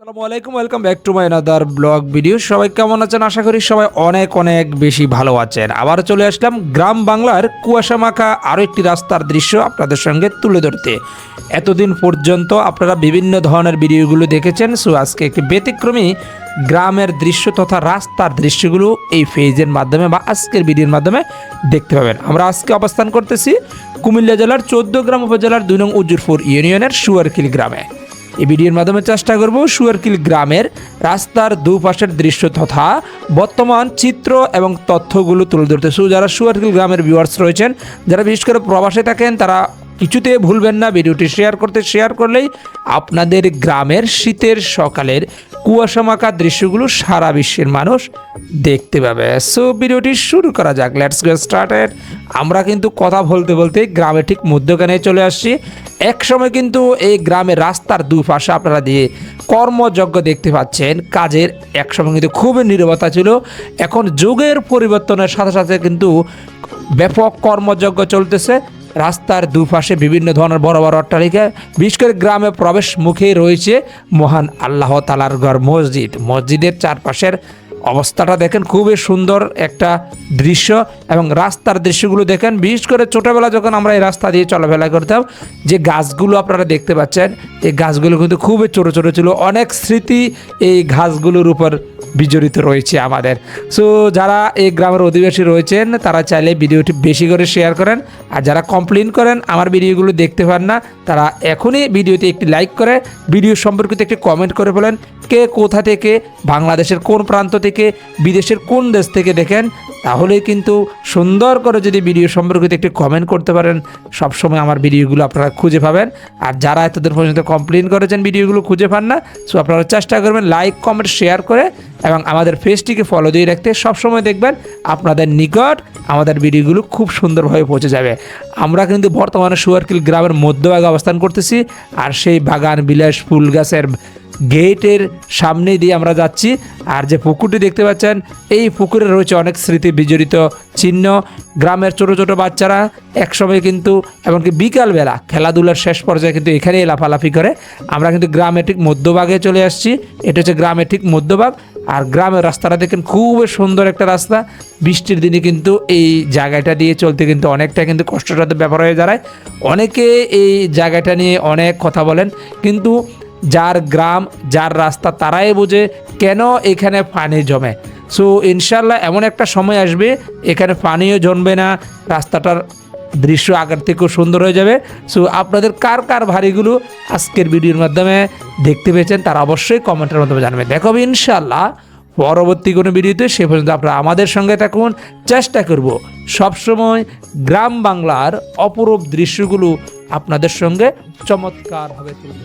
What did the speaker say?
আসসালামু আলাইকুম welcome back to my another blog video সবাই কেমন আছেন? আশা করি সবাই অনেক অনেক বেশি ভালো আছেন। আবার চলে আসলাম গ্রাম বাংলার কুয়াশা মাখা আরও একটি রাস্তার দৃশ্য আপনাদের সঙ্গে তুলে ধরতে। এতদিন পর্যন্ত আপনারা বিভিন্ন ধরনের ভিডিওগুলো দেখেছেন সো আজকে একটি ব্যতিক্রমী গ্রামের দৃশ্য তথা রাস্তার দৃশ্যগুলো এই ফেজের মাধ্যমে বা আজকের ভিডিওর মাধ্যমে দেখতে পাবেন। আমরা আজকে অবস্থান করতেছি কুমিল্লা জেলার চোদ্দ গ্রাম উপজেলার দুই নং উজ্জুরপুর ইউনিয়নের সুয়ারখিল গ্রামে। এই ভিডিওর মাধ্যমে চেষ্টা করব সুয়ারকিল গ্রামের রাস্তার দুপাশের দৃশ্য তথা বর্তমান চিত্র এবং তথ্যগুলো তুলে ধরতে। শুধু যারা সুয়ারকিল গ্রামের ভিউয়ার্স রয়েছেন, যারা বিশেষ করে প্রবাসে থাকেন, তারা কিছুতে ভুলবেন না ভিডিওটি শেয়ার করতে। শেয়ার করলেই আপনাদের গ্রামের শীতের সকালের কুয়াশামাখা দৃশ্যগুলো সারা বিশ্বের মানুষ দেখতে পাবে। সো ভিডিওটি শুরু করা যাক লেটস গেট স্টার্টেড আমরা কিন্তু কথা বলতে বলতে গ্রামে ঠিক মধ্যখানে চলে আসছি। এক সময় কিন্তু এই গ্রামের রাস্তার দুপাশে আপনারা দিয়ে কর্মযজ্ঞ দেখতে পাচ্ছেন। কাজের এক সময় কিন্তু খুবই নিরবতা ছিল। এখন যুগের পরিবর্তনের সাথে সাথে কিন্তু ব্যাপক কর্মযজ্ঞ চলতেছে। রাস্তার দুপাশে বিভিন্ন ধরনের বড় বড় অট্টালিকা, বিশেষ করে গ্রামে প্রবেশ মুখেই রয়েছে মহান আল্লাহ তালার ঘর মসজিদ। মসজিদের চারপাশের অবস্থাটা দেখেন, খুবই সুন্দর একটা দৃশ্য এবং রাস্তার দৃশ্যগুলো দেখেন, বিশেষ করে ছোটোবেলা যখন আমরা এই রাস্তা দিয়ে চলাফেরা করতাম, যে গাছগুলো আপনারা দেখতে পাচ্ছেন, এই গাছগুলো কিন্তু খুবই ছোটো ছোটো ছিল, অনেক স্মৃতি এই ঘাসগুলোর উপর বিজড়িত রয়েছে আমাদের। সো যারা এই গ্রামের অধিবাসী রয়েছেন, তারা চাইলে ভিডিওটি বেশি করে শেয়ার করেন, আর যারা কমপ্লেন করেন, আমার ভিডিওগুলো দেখতে পান না, তারা এখনই ভিডিওতে একটি লাইক করে, ভিডিও সম্পর্কিত একটি কমেন্ট করে বলেন কে কোথা থেকে, বাংলাদেশের কোন প্রান্ত থেকে, বিদেশের কোন দেশ থেকে দেখেন, তাহলেই কিন্তু সুন্দর করে যদি ভিডিও সম্পর্কিত একটি কমেন্ট করতে পারেন, সবসময় আমার ভিডিওগুলো আপনারা খুঁজে পাবেন। আর যারা এতদিন পর্যন্ত কমপ্লেন করেছেন ভিডিওগুলো খুঁজে পান না সো আপনারা চেষ্টা করবেন লাইক কমেন্ট শেয়ার করে, এবং আমাদের পেজটিকে ফলো দিয়ে রাখতে সবসময় দেখবেন আপনাদের নিকট আমাদের ভিডিওগুলো খুব সুন্দরভাবে পৌঁছে যাবে। আমরা কিন্তু বর্তমানে সুয়ারকিল গ্রামের মধ্যভাগে অবস্থান করতেছি, আর সেই বাগান বিলাস ফুল গাছের গেটের সামনে দিয়ে আমরা যাচ্ছি। আর যে পুকুরটি দেখতে পাচ্ছেন, এই পুকুরে রয়েছে অনেক স্মৃতি বিজড়িত চিহ্ন। গ্রামের ছোট ছোট বাচ্চারা একসময় কিন্তু, এমনকি বিকালবেলা খেলাধুলার শেষ পর্যায়ে কিন্তু এখানেই লাফালাফি করে। আমরা কিন্তু গ্রামের ঠিক মধ্যভাগে চলে আসছি। এটা হচ্ছে গ্রামের ঠিক মধ্যভাগ। আর গ্রামের রাস্তাটা দেখেন, খুবই সুন্দর একটা রাস্তা। বৃষ্টির দিনে কিন্তু এই জায়গাটা দিয়ে চলতে কিন্তু অনেকটা কিন্তু কষ্টসাধ্য ব্যাপার হয়ে দাঁড়ায়। অনেকে এই জায়গাটা নিয়ে অনেক কথা বলেন। কিন্তু যার গ্রাম, যার রাস্তা তারাই বোঝে কেন এখানে পানি জমে। সো ইনশাল্লাহ এমন একটা সময় আসবে, এখানে পানিও জমবে না, রাস্তাটার দৃশ্য আগের থেকেও সুন্দর হয়ে যাবে। সো আপনাদের কার কার ভারীগুলো আজকের ভিডিওর মাধ্যমে দেখতে পেয়েছেন, তারা অবশ্যই কমেন্টের মাধ্যমে জানাবেন দেখো ইনশাল্লাহ পরবর্তী কোনো ভিডিওতে সে পর্যন্ত আপনারা আমাদের সঙ্গে থাকুন। চেষ্টা করব সবসময় গ্রাম বাংলার অপরূপ দৃশ্যগুলো আপনাদের সঙ্গে চমৎকারভাবে তুলবে